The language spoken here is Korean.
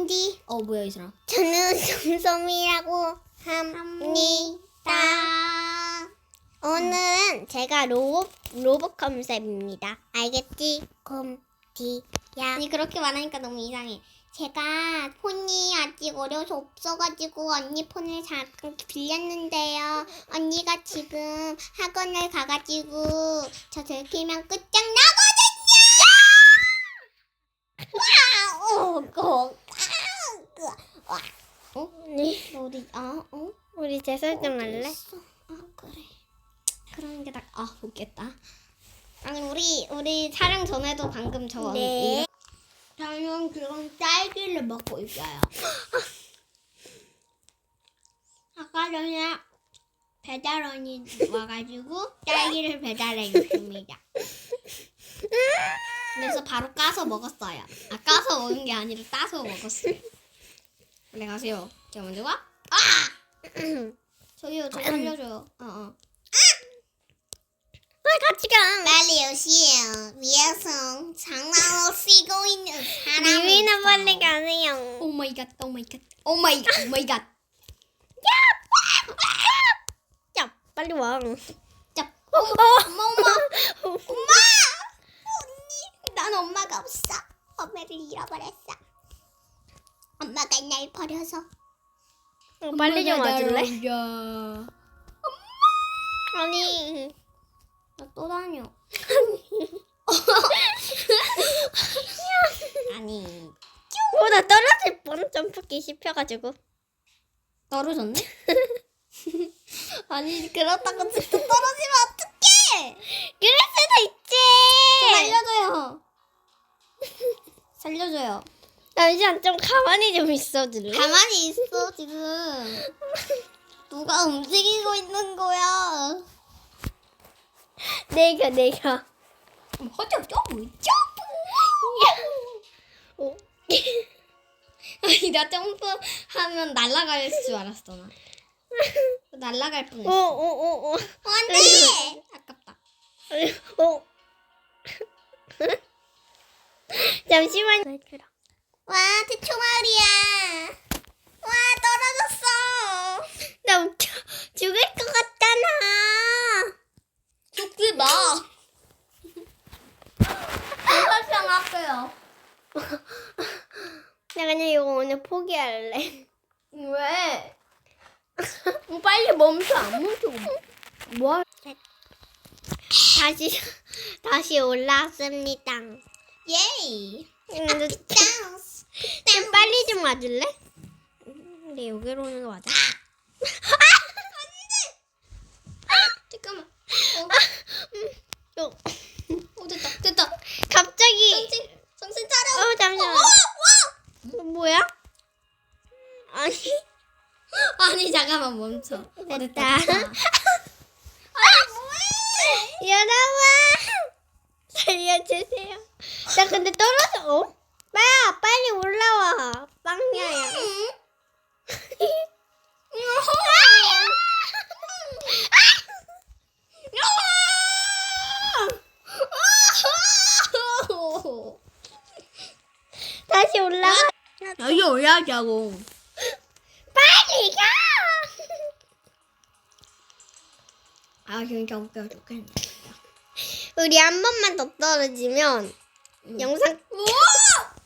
홈디. 어 뭐야 이 사람? 저는 솜솜이라고 합니다. 오늘은 제가 로봇 로봇 컨셉입니다. 알겠지? 곰디야. 아니 그렇게 말하니까 너무 이상해. 제가 폰이 아직 어려서 없어가지고 언니 폰을 잠깐 빌렸는데요. 언니가 지금 학원을 가가지고 저 들키면 끝장나거든요. 와, 오, 고, 어? 네. 우리 아 어? 우리 재설정 할래? 어딨어? 아 그래. 그런 게딱아 웃겠다. 아니 우리 우리 촬영 전에도 방금 저 네. 저는 지금 딸기를 먹고 있어요. 아까 전에 배달원이 와가지고 딸기를 배달해 줬습니다. 그래서 바로 까서 먹었어요. 아 까서 먹은 게 아니라 따서 먹었어요. 네 가세요. 제가 먼저 가. 아! 저기요 저 살려줘요. 어 어. 같이 가. 빨리 오시오. 위에서 장난을 쓰고 있는 사람이 미미는. 빨리 가세요. 오 마이 갓. 오 마이 갓. 오 마이 갓. 오 마이 갓. 야, 빨리 와. 자. 엄마 엄마. 엄마. 언니. 난 엄마가 없어. 엄마를 잃어버렸어. 엄마가 날 버려서. 어, 빨리 좀 와줄래? 야. 아니. 나 또 다녀. 아니. 어, 나 떨어질 뻔 점프기 씹혀가지고. 떨어졌네? 아니 그렇다고 진짜 떨어지면 어떡해! 그럴 수도 있지. 살려줘요. 살려줘요. 잠시만 좀 가만히 좀 있어줄래? 가만히 있어 지금. 누가 움직이고 있는 거야. 내가 내가. 허접 점프 어. 아니 나 점프하면 날아갈 줄 알았어 나. 날아갈 어, 뻔했어. 어, 어, 어. 안돼. 아깝다. 어. 잠시만. 와 대초마을이야. 와 떨어졌어. 나 웃겨. 죽을 것 같잖아. 죽지 마. 설상 할게요. 나 그냥 이거 오늘 포기할래. 왜? 어, 빨리 멈춰. 안 멈춰. 뭐? 다시 다시 올라왔습니다. 예이. 좀 빨리 좀 와줄래? 근데 여기로 오는 거 맞아? 잠깐만. 어, 어 됐다 됐다. 갑자기. 정신 정신 차려. 어 잠시만. 와. 어, 뭐야? 아니 아니 잠깐만 멈춰. 어, 됐다. 됐다. 여러분 살려주세요. 나 근데 떨어져. 어? 빨리 빨리 올라와. 빵야야. 다시 올라와. 여기 올라가자고. 빨리 가. 아 진짜 웃겨 죽겠네. 우리 한 번만 더 떨어지면 영상. 우와!